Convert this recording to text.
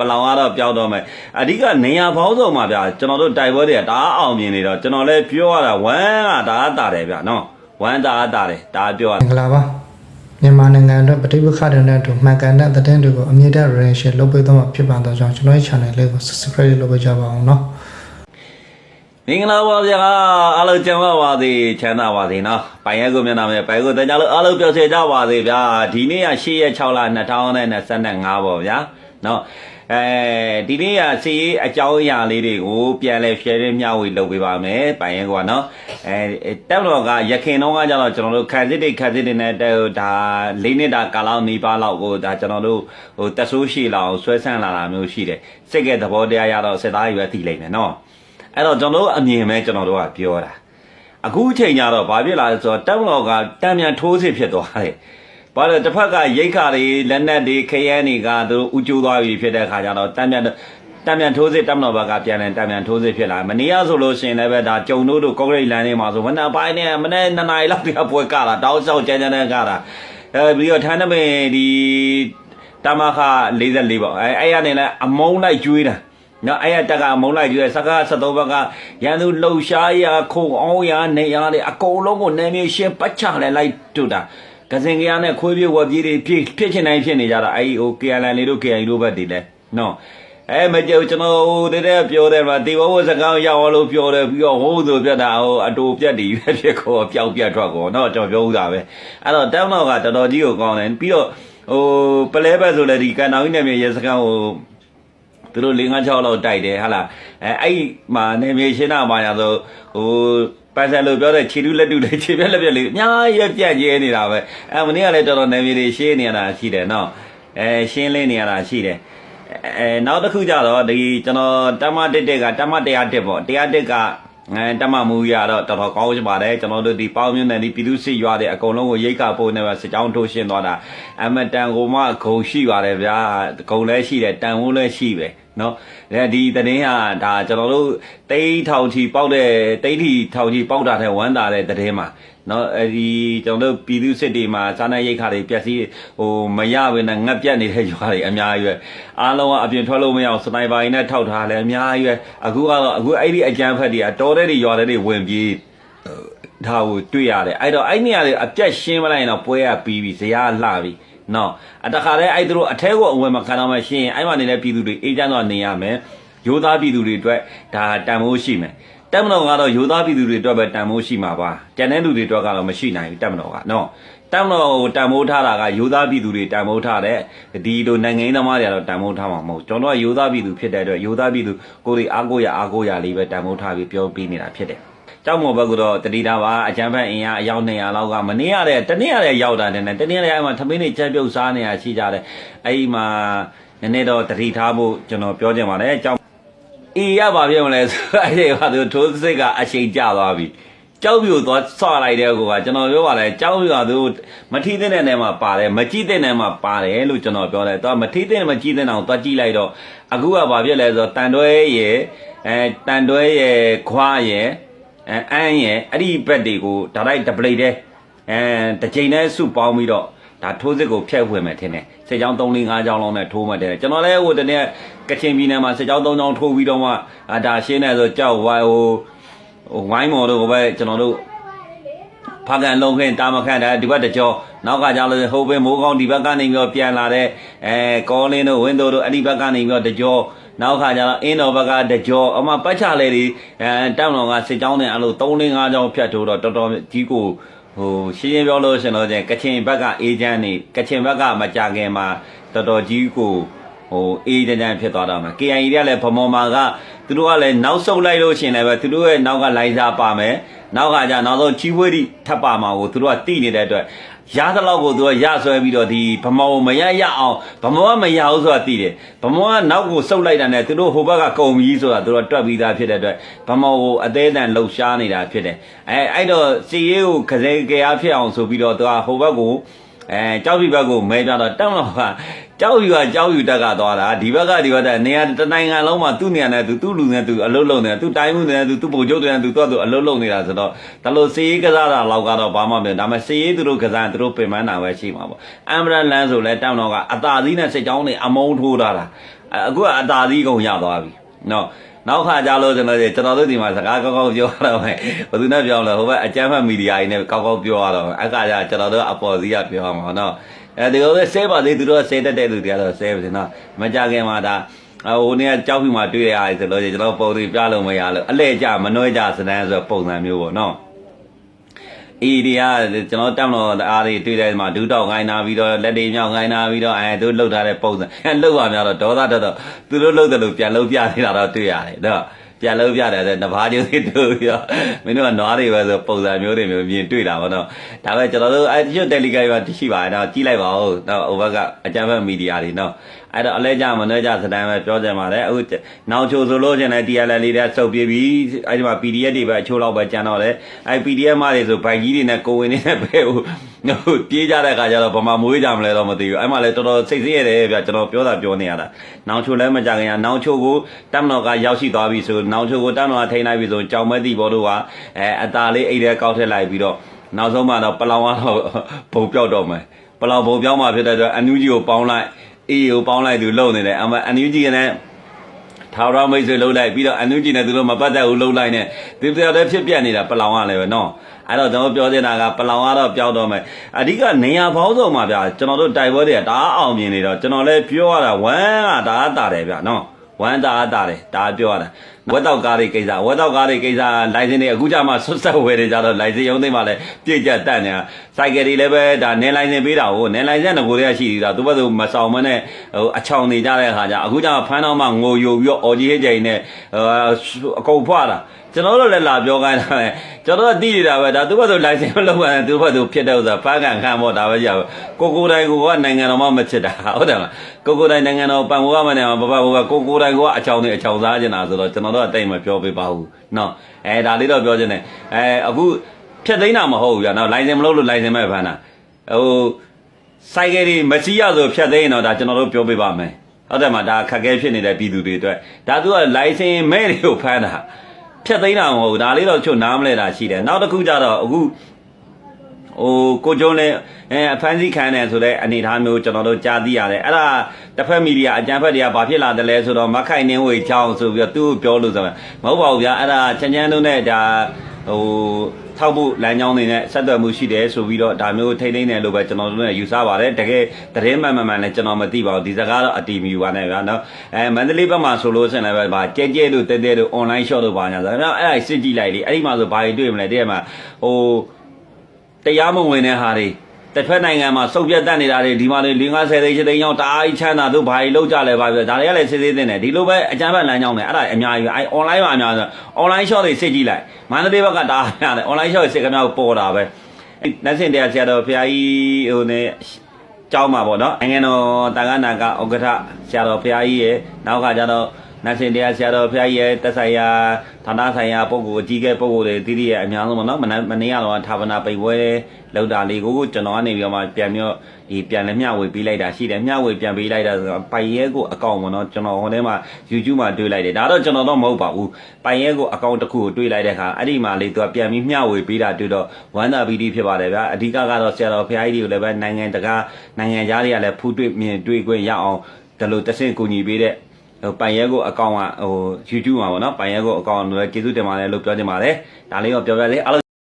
ပလောင်ကတော့ပြောင်းတော့မယ်အဓိကနေရာပေါင်းစုံမှာဗျာကျွန်တော်တို့တိုက်ပွဲတွေကဒါအောင်မြင်နေတော့ကျွန်တော်လည်းပြောရတာဝမ်းကဒါအတာတယ်ဗျာနော်ဝမ်းဒါအတာတယ်ဒါပြောရမင်္ဂလာပါမြန်မာနိုင်ငံအတွက်ပဋိပက္ခတွေနဲ့အတူမှန်ကန်တဲ့သတင်းတွေကိုအမြင့်တဲ့ relation လုပ်ပေးသွားမှာဖြစ်ပါတော့ကြောင့်ကျွန်တော်ရဲ့ channel လေးကို subscribe လုပ်ပေးကြပါအောင်နော်မင်္ဂလာပါဗျာအားလုံးကျမ်းပါပါစေချမ်းသာပါစေနော်ပိုင်ရက်ကိုမျက်နှာမဲ့ပိုင်ကိုတကြလို့အားလုံးပျော်ရွှင်ကြပါစေဗျာဒီနေ့က6ရက်6လ2025ပေါ့ဗျာနော် အဲဒီနေ့ကစီရေးအကြောင်းအရာလေးတွေကိုပြန်လဲ share မျှဝေလုပ်ပေးပါမယ်ပိုင်ရဲကနော်အဲတက်တော့ကရခင်တော့ကကြတော့ကျွန်တော်တို့ခန်းစစ်တွေခန်းစစ်တွေနဲ့ဒါ၄နှစ်တာကာလောက်နေပါလောက်ကိုဒါကျွန်တော်တို့ဟိုတက်ဆိုးရှိလောက်ဆွဲဆန့်လာတာမျိုးရှိတယ်စိတ်ကသဘောတရားရတော့စစ်သားကြီးပဲသိလိမ့်မယ်နော်အဲ့တော့ကျွန်တော်တို့အမြင်ပဲကျွန်တော်တို့ကပြောတာအခုအချိန်ကျတော့ဘာဖြစ်လာလဲဆိုတော့တက်မတော်ကတံမြန်ထိုးစစ်ဖြစ်သွားတယ် ဘာလို့တစ်ဖက်ကရိတ်ခါတွေလက်နက်တွေခရမ်းတွေကသူတို့ဥကျိုးသွားပြီဖြစ်တဲ့ခါကျတော့တံမြန်တံမြန်ထိုးစစ်တက်မတော်ဘက်ကပြန်တယ်တံမြန်ထိုးစစ်ဖြစ်လာမနေ့ကဆိုလို့ရှိရင်လည်းပဲဒါကြုံတို့တို့ကော့ဂရိတ်လန်တွေမှာဆိုမနေ့ပိုင်းနဲ့မနေ့နှစ်နာရီလောက်တည်းပွဲကလာတောက်လျှောက်ကြမ်းကြမ်းနဲ့ကလာအဲပြီးတော့ထန်းနမင်ဒီတမခ44ပေါ့အဲအဲ့ရနေလဲအမုန်းလိုက်ကျွေးတာနော်အဲ့ရတက်ကမုံလိုက်ကျွဲစကား73ဘက်ကရန်သူလှုပ်ရှားရာခုံအောင်ရာနေရာတွေအကုန်လုံးကိုနယ်မြေရှင်းပတ်ချလဲလိုက်တူတာ ကစင်ကရနဲ့ခွေးပြေးဝက်ပြေးတွေဖြစ်ဖြစ်ချင်တိုင်းဖြစ်နေကြတာအဲ့ဒီဟို KLN လေးတို့ KI တို့ဘက်တွေလဲနော်အဲမကြောကျွန်တော်ဟိုတည်းပြောတယ်မှာတေဘဝစကားရောက်လို့ပြောတယ်ပြီးတော့ဟိုးဆိုပြတ်တာဟိုအတူပြတ်တည်ပဲဖြစ်ခေါ်ပျောက်ပြတ်ထွက်ခေါ်နော်ကျွန်တော်ပြောဦးတာပဲအဲ့တော့တောင်းတော့ကတော်တော်ကြီးကိုကောင်းတယ်ပြီးတော့ဟိုပလဲဘက်ဆိုလဲဒီကန်တောင်ကြီးနယ်မြေရဲစခန်းဟိုသူတို့၄၅6လောက်တိုက်တယ်ဟာလားအဲအဲ့ဒီမှာနေမြေရှင်းတာမှာရဆိုဟိုပန်းစံလို့ပြောတဲ့ခြေတူးလက်တူးလေးခြေပြက်လက်ပြက်လေးအများကြီးပြက်ကျဲနေတာပဲအဲမနေ့ကလည်းတော်တော်နေမြေတွေရှင်းနေရတာရှိတယ်နော်အဲရှင်းလင်းနေရတာရှိတယ်အဲနောက်တစ်ခုကြတော့ဒီကျွန်တော်တမတက်တက်ကတမ101ပေါ့101ကအဲတမမူရတော့တော်တော်ကောင်းပါတယ်ကျွန်တော်တို့ဒီပေါင်းမြင့်တဲ့ဒီပြည်သူစစ်ရွာတဲ့အကုန်လုံးကိုရိတ်ခါပို့နေပါစစ်ကြောင်းထိုးရှင်းသွားတာအမတန်ကိုမှဂုံရှိပါတယ်ဗျာဂုံလည်းရှိတယ်တန်ဝန်းလည်းရှိပဲ နော်အဲဒီသတင်းဟာဒါကျွန်တော်တို့တိတ်ထောင်ချီပေါက်တဲ့တိတ်ထီထောင်ချီပေါက်တာတဲ့ဝမ်းတာတဲ့သတင်းမှာနော်အဲဒီကျွန်တော်တို့ပြည်သူစစ်တွေမှာစားနပ်ရိက္ခာတွေပျက်စီးဟိုမရဘဲနဲ့ငတ်ပြတ်နေတဲ့ရွာတွေအများကြီးပဲအားလုံးကအပြင်ထွက်လို့မရအောင်စနိုက်ပါတွေနဲ့ထောက်ထားလဲအများကြီးပဲအခုကတော့အခုအဲ့ဒီအကြမ်းဖက်တွေကတော်တဲ့တွေရွာတဲ့တွေဝင်ပြေးဒါကိုတွေ့ရတယ်အဲ့တော့အဲ့နေရာတွေအပြတ်ရှင်းမလိုက်ရင်တော့ပွဲရပြီးပြီဇရာလှပြီ နော်အတခါတည်းအဲ့တို့အထဲကိုအဝင်မခံတော့မှရှင်းရင်အဲ့မှာနေတဲ့ပြည်သူတွေအေးချမ်းတော့နေရမယ်ရိုးသားပြည်သူတွေအတွက်ဒါတန်ဖိုးရှိမယ်တက်မတော်ကတော့ရိုးသားပြည်သူတွေအတွက်ပဲတန်ဖိုးရှိမှာပါကျန်တဲ့လူတွေအတွက်ကတော့မရှိနိုင်ဘူးတက်မတော်ကနော်တက်မတော်ကိုတန်ဖိုးထားတာကရိုးသားပြည်သူတွေတန်ဖိုးထားတဲ့ဒီလိုနိုင်ငံရေးသမားတွေကတော့တန်ဖိုးထားမှာမဟုတ်ကျွန်တော်ကရိုးသားပြည်သူဖြစ်တဲ့အတွက်ရိုးသားပြည်သူကိုယ်တွေအားကိုးရအားကိုးရလေးပဲတန်ဖိုးထားပြီးပြောပြနေတာဖြစ်တယ် ကြောက်မော်ဘက်ကတော့တတိတာပါအကြမ်းဖက်အင်အားအယောက်200လောက်ကမနေ့ရတဲ့တနေ့ရတဲ့ရောက်တာတဲ့နဲ့တနေ့ရတဲ့အဲ့မှာသမင်းတွေချက်ပြုတ်စားနေတာရှိကြတယ်အဲ့ဒီမှာနည်းနည်းတော့တတိထားဖို့ကျွန်တော်ပြောချင်ပါတယ်ကြောက်အေးရပါပြမလဲဆိုအဲ့ဒီကသူထိုးစစ်ကအချိန်ကျသွားပြီကြောက်ပြိုသွားဆော့လိုက်တဲ့ကောကကျွန်တော်ပြောပါလဲကြောက်ပြိုကသူမထီးတဲ့နေမှာပါတယ်မကြည့်တဲ့နေမှာပါတယ်လို့ကျွန်တော်ပြောတယ်သူကမထီးတဲ့မကြည့်တဲ့အောင်သွားကြည့်လိုက်တော့အခုကဘာဖြစ်လဲဆိုတော့တန်တွဲရဲ့အဲတန်တွဲရဲ့ခွားရဲ့ အဲအန်းရဲ့အဲ့ဒီဘက်တွေကိုဒါလိုက်ဒပလိတ်တဲ့အဲတစ်ချိန်နဲ့စုပေါင်းပြီးတော့ဒါထိုးစစ်ကိုဖျက်ဝင်မယ်ထင်တယ်စစ်ကြောင်း3 4 5ကြောင်းလောက်နဲ့ထိုးမှတယ်ကျွန်တော်လည်းဟိုတနေ့ကချင်ပြည်နယ်မှာစစ်ကြောင်း3ကြောင်းထိုးပြီးတော့မှအာဒါရှင်းနေဆိုကြောက်ဝိုင်းဟိုဟိုဝိုင်းမော်တို့ပဲကျွန်တော်တို့ဖာကန်လုံးခင်းတာမခန့်တယ်ဒီဘက်တကြောနောက်ကကြောင်းလို့ဟိုပဲမိုးကောင်းဒီဘက်ကနေပြီးတော့ပြန်လာတဲ့အဲကောလင်းတို့ဝင်းတို့တို့အဲ့ဒီဘက်ကနေပြီးတော့တကြော နောက်ခါကျတော့အင်းတော်ဘက်ကတကြောအမပတ်ချလေဒီအဲတောင်းတော်ကစစ်ကြောင်းနဲ့အဲ့လို3 4 5ကြောင်းဖြတ်ထိုးတော့တော်တော်ကြီးကိုဟိုရှင်းရှင်းပြောလို့ရှင်တော့ကျကချင်ဘက်ကအေဂျင့်နေကချင်ဘက်ကမကြခင်မှာတော်တော်ကြီးကိုဟိုအေးတန်းတန်းဖြစ်သွားတော့မှာ KIA တွေကလည်းဗမော်မာကသူတို့ကလည်းနောက်ဆုတ်လိုက်လို့ရှင်လည်းပဲသူတို့ရဲ့နောက်ကလိုင်းစားပါမယ် နောက်ကကြနောက်ဆုံးချီးဝေးတိထပ်ပါမှာကိုသူတို့ကတိနေတဲ့အတွက်ရသလောက်ကိုသူကရဆွဲပြီးတော့ဒီဗမော်ကိုမရရအောင်ဗမော်ကမရဘူးဆိုတာသိတယ်ဗမော်ကနောက်ကိုဆုတ်လိုက်တာနဲ့သူတို့ဟိုဘက်ကကုံပြီးဆိုတာသူတို့ကတွက်ပြီးသားဖြစ်တဲ့အတွက်ဗမော်ကိုအသေးအတန်လှုပ်ရှားနေတာဖြစ်တယ်အဲအဲ့တော့စီရေးကိုခစဲကြရဖြစ်အောင်ဆိုပြီးတော့သူကဟိုဘက်ကို အဲကြောက်ပြီဘက်ကိုမဲပြတော့တောင်းတော့ကကြောက်ပြီကကြောက်ယူတက်ကသွားတာဒီဘက်ကဒီဘက်ကနေရာတနိုင်ငံလုံးမှာသူ့နေရာနဲ့သူသူ့လူနဲ့သူအလုတ်လုံနေတာသူ့တိုင်းမှုနဲ့သူသူ့ပုံကျုပ်တွေနဲ့သူတော့သူအလုတ်လုံနေတာဆိုတော့ဒါလို့စေးကစားတာလောက်ကတော့ဘာမှမပြောဒါပေမဲ့စေးသူတို့ကစားသူတို့ပင်ပန်းတာပဲရှိမှာပေါ့အမ်ဘရလန်ဆိုလဲတောင်းတော့ကအသာသီးနဲ့စိတ်ကြောင်းတွေအမုန်းထိုးထားတာအဲ့အခုကအတာသီးကုန်ရသွားပြီနော် နောက်ခါကြလို့ကျွန်တော်ကျွန်တော်တို့ဒီမှာစကားကောက်ကောက်ပြောရတော့မယ်ဘယ်သူနဲ့ပြောမလဲဟိုဘက်အကြမ်းဖက်မီဒီယာကြီးနဲ့ကောက်ကောက်ပြောရတော့မယ်အခါကျကျွန်တော်တို့အပေါ်စီးကပြောရမှာနော်အဲဒီလိုလဲဆဲပါသေးသူတို့ဆဲတတ်တဲ့သူတွေကတော့ဆဲပါစေနော်မကြခင်မှာဒါအဟိုနေ့ကကြောက်ဖြူမှာတွေ့ရရတယ်ဆိုလို့ကျွန်တော်ပုံတွေပြလို့မရလို့အလဲကြမနှွဲကြစတဲ့ဆိုပုံစံမျိုးပေါ့နော် အေးဒီကကျွန်တော်တက်မလို့အားတွေတွေ့တဲ့မှာဒူးတောက်ခိုင်းနာပြီးတော့လက်တွေမြောက်ခိုင်းနာပြီးတော့အဲသူလှုပ်ထားတဲ့ပုံစံအဲလှုပ်ပါများတော့ဒေါသတက်တော့သူတို့လှုပ်တယ်လို့ပြန်လှုပ်ပြနေတာတော့တွေ့ရတယ်နော်ပြန်လှုပ်ပြတယ်တဲ့နဘားကျိုးတွေတို့ပြီးတော့မင်းတို့ကနွားတွေပဲဆိုပုံစံမျိုးတွေမျိုးမြင်တွေ့တာပေါ့နော်ဒါပဲကျွန်တော်တို့အဲတချို့တယ်လီဂရမ်မှာတရှိပါတယ်နော်ကြည့်လိုက်ပါဦးနော်ဟိုဘက်ကအကြမ်းဖက်မီဒီယာတွေနော်အဲ့တော့အလဲကြမနှဲကြစတန်ပဲပြောကြမှာလေအခုနောက်ချိုဆိုလို့ရှင်လည်း TLL လေးတွေစုပ်ပြေးပြီးအဲ့ဒီမှာ PDF တွေပဲအချိုးလောက်ပဲကျန်တော့တယ်အဲ့ PDF မတွေဆိုဘိုင်ကြီးတွေနဲ့ကိုဝင်နေနဲ့ပဲဟိုဟိုပြေးကြတဲ့ခါကျတော့ဗမာမွေးကြမလဲတော့မသိဘူးအဲ့မှာလည်းတော်တော်စိတ်ဆင်းရတယ်ဗျကျွန်တော်ပြောတာပြောနေရတာနောက်ချိုလည်းမကြခင်ရနောက်ချိုကိုတက်မတော်ကရောက်ရှိသွားပြီဆိုနောက်ချိုကိုတက်မတော်ကထိန်းလိုက်ပြီဆိုကြောင်မဲတီဘောတို့ကအဲအตาလေးအိတ်ထဲကောက်ထည့်လိုက်ပြီးတော့နောက်ဆုံးမှတော့ပလောင်ကတော့ဘုံပြောက်တော့မယ်ပလောင်ဘုံပြောင်းမှဖြစ်တဲ့အတွက်အန်ယူဂျီကိုပေါင်းလိုက် အေးကိုပေါင်းလိုက်သူလုံနေတယ်အမအန်ယူဂျီကလည်းထာဝရမိတ်ဆွေလှုပ်လိုက်ပြီးတော့အန်နုဂျီနဲ့သူတို့မပတ်သက်ဘူးလှုပ်လိုက်နဲ့ဒီပြောတဲ့ဖြစ်ပြနေတာပလောင်ကလည်းပဲနော်အဲ့တော့ကျွန်တော်ပြောနေတာကပလောင်ကတော့ပြောက်တော့မယ်အဓိကနေရာပေါင်းစုံမှာဗျာကျွန်တော်တို့တိုက်ပွဲတွေကဒါအောင်မြင်နေတော့ကျွန်တော်လည်းပြောရတာဝမ်းကဒါတာတယ်ဗျာနော် ဝမ်းတာတာတယ်ဒါပြောရတာဝက်တော့ကားတွေကိစ္စဝက်တော့ကားတွေကိစ္စလိုင်စင်တွေအခုကြမှာဆွတ်ဆက်ဝယ်နေကြတော့လိုင်စင်ရုံးသိမ်းမှလည်းပြည့်ကျက်တက်နေတာစိုက်ကယ်တွေလည်းပဲဒါနင်းလိုင်စင်ပေးတာကိုနင်းလိုင်စင်ကငကိုတွေကရှိသေးတာသူဘက်သူမဆောင်မနဲ့ဟိုအချောင်နေကြတဲ့အခါကျအခုကျဖမ်းတော့မှငိုယိုပြီးတော့အော်ကြီးဟစ်ကြိန်နဲ့အကုန်ဖွာတာ ကျွန်တော်တို့လည်းလာပြောခိုင်းတာပဲကျွန်တော်တို့သိနေတာပဲဒါသူဘက်သူလိုင်စင်မလုပ်ရရင်သူဘက်သူဖြစ်တဲ့ဥစ္စာဖမ်းကန်ခံဖို့ဒါပဲကြပါကိုကိုတိုင်းကိုကနိုင်ငံတော်မှမဖြစ်တာဟုတ်တယ်မလားကိုကိုတိုင်းနိုင်ငံတော်ပံ့ပိုးရမယ်နဲ့ဘဘဘကိုကိုတိုင်းကအချောင်တွေအချောင်စားနေတာဆိုတော့ကျွန်တော်တို့အတိတ်မပြောပေးပါဘူးနော်အဲဒါလေးတော့ပြောချင်တယ်အဲအခုဖြတ်သိမ်းတာမဟုတ်ဘူးဗျာနော်လိုင်စင်မလုပ်လို့လိုင်စင်မဲ့ဖမ်းတာဟိုစိုက်ကယ်တွေမစီရဆိုဖြတ်သိမ်းရင်တော့ဒါကျွန်တော်တို့ပြောပေးပါမယ်ဟုတ်တယ်မဒါခက်ခဲဖြစ်နေတဲ့ပြည်သူတွေအတွက်ဒါသူကလိုင်စင်မဲ့တွေကိုဖမ်းတာ ဖြတ်သိမ်းတာမဟုတ်ဘူးဒါလေးတော့ချို့နားမလဲတာရှိတယ်နောက်တစ်ခုကျတော့အခုဟိုကိုကျုံးလည်းအဲအဖမ်းဆီးခံတယ်ဆိုတဲ့အနေအထားမျိုးကျွန်တော်တို့ကြားသိရတယ်အဲ့ဒါတစ်ဖက်မီဒီယာအကြံဖက်တွေကဘာဖြစ်လာတယ်လဲဆိုတော့မခိုင်နှင်းဝေချောင်းဆိုပြီးတော့သူ့ကိုပြောလို့ဆိုတော့မဟုတ်ပါဘူးဗျာအဲ့ဒါချမ်းချမ်းတို့နဲ့ဒါဟို ထောက်ဖို့လမ်းကြောင်းတွေနဲ့ဆက်သွယ်မှုရှိတယ်ဆိုပြီးတော့ဒါမျိုးထိမ့်သိမ့်တယ်လို့ပဲကျွန်တော်တို့လည်းယူဆပါတယ်တကယ်သတင်းမှန်မှန်မှန်လည်းကျွန်တော်မသိပါဘူးဒီစကားတော့အတီမီပါနဲ့ဗျာနော်အဲမန္တလေးဘက်မှာဆိုလို့ဆင်လည်းပဲဗာကြဲကြဲတို့တဲတဲတို့ online shop တို့ပါညာဆိုတော့အဲ့ဒါစစ်ကြည့်လိုက်လေအဲ့ဒီမှာဆိုဘာတွေတွေ့မလဲတကယ်မှာဟိုတရားမဝင်တဲ့ဟာတွေ တစ်ဖက်နိုင်ငံမှာစုပ်ပြတ်တက်နေတာတွေဒီမှာလေ50သိန်းသိန်းရောက်တအားကြီးချမ်းသာတို့ဘာကြီးလောက်ကြလဲပါပြဒါတွေကလည်းစစ်စစ်တင်တယ်ဒီလိုပဲအကြမ်းဖက်လမ်းကြောင်းတယ်အဲ့ဒါအများကြီးပဲအဲ online မှာအများဆို online shop တွေစစ်ကြည့်လိုက်မန္တလေးဘက်ကဒါများတယ် online shop တွေစစ်ကမြောက်ပေါ်တာပဲလက်စင်တရားဆရာတော်ဖရာကြီးဟိုနေကျောင်းမှာပေါ့နော်နိုင်ငံတော်တာကနာကဥက္ကဋ္ဌဆရာတော်ဖရာကြီးရဲ့နောက်ခါကျတော့ နတ်စင်တရားဆရာတော်ဖရာကြီးရဲ့တက်ဆိုင်ရာဌာနဆိုင်ရာပုဂ္ဂိုလ်အကြီးကဲပုဂ္ဂိုလ်တွေတိတိရဲ့အများဆုံးပေါ့နော်မနက်မနေ့ကတော့ဌာပနာပိတ်ပွဲလောက်တာလေးကိုကိုကျွန်တော်ကနေပြီးတော့မှပြန်ပြီးတော့ဒီပြန်လည်းမျှဝေပေးလိုက်တာရှိတယ်မျှဝေပြန်ပေးလိုက်တာဆိုတော့ပိုင်ရဲကိုအကောင့်ပေါ့နော်ကျွန်တော်ဟိုထဲမှာ YouTube မှာတွေ့လိုက်တယ်ဒါတော့ကျွန်တော်တော့မဟုတ်ပါဘူးပိုင်ရဲကိုအကောင့်တစ်ခုကိုတွေ့လိုက်တဲ့အခါအဲ့ဒီမှာလေးသူကပြန်ပြီးမျှဝေပေးတာတွေ့တော့ဝမ်းသာပီတိဖြစ်ပါတယ်ဗျာအဓိကကတော့ဆရာတော်ဖရာကြီးတွေကိုလည်းပဲနိုင်ငံတကာနိုင်ငံသားတွေကလည်းဖူးတွေ့မြင်တွေ့ခွင့်ရအောင်ဒါလို့တဆင့်ကူညီပေးတဲ့ ဟိုပိုင်ရဲကိုအကောင့်ကဟို YouTube မှာပေါ့နော်ပိုင်ရဲကိုအကောင့်လည်းကျေးဇူးတင်ပါတယ်လို့ပြောချင်ပါတယ်ဒါလေးတော့ပြောပြလေအားလုံး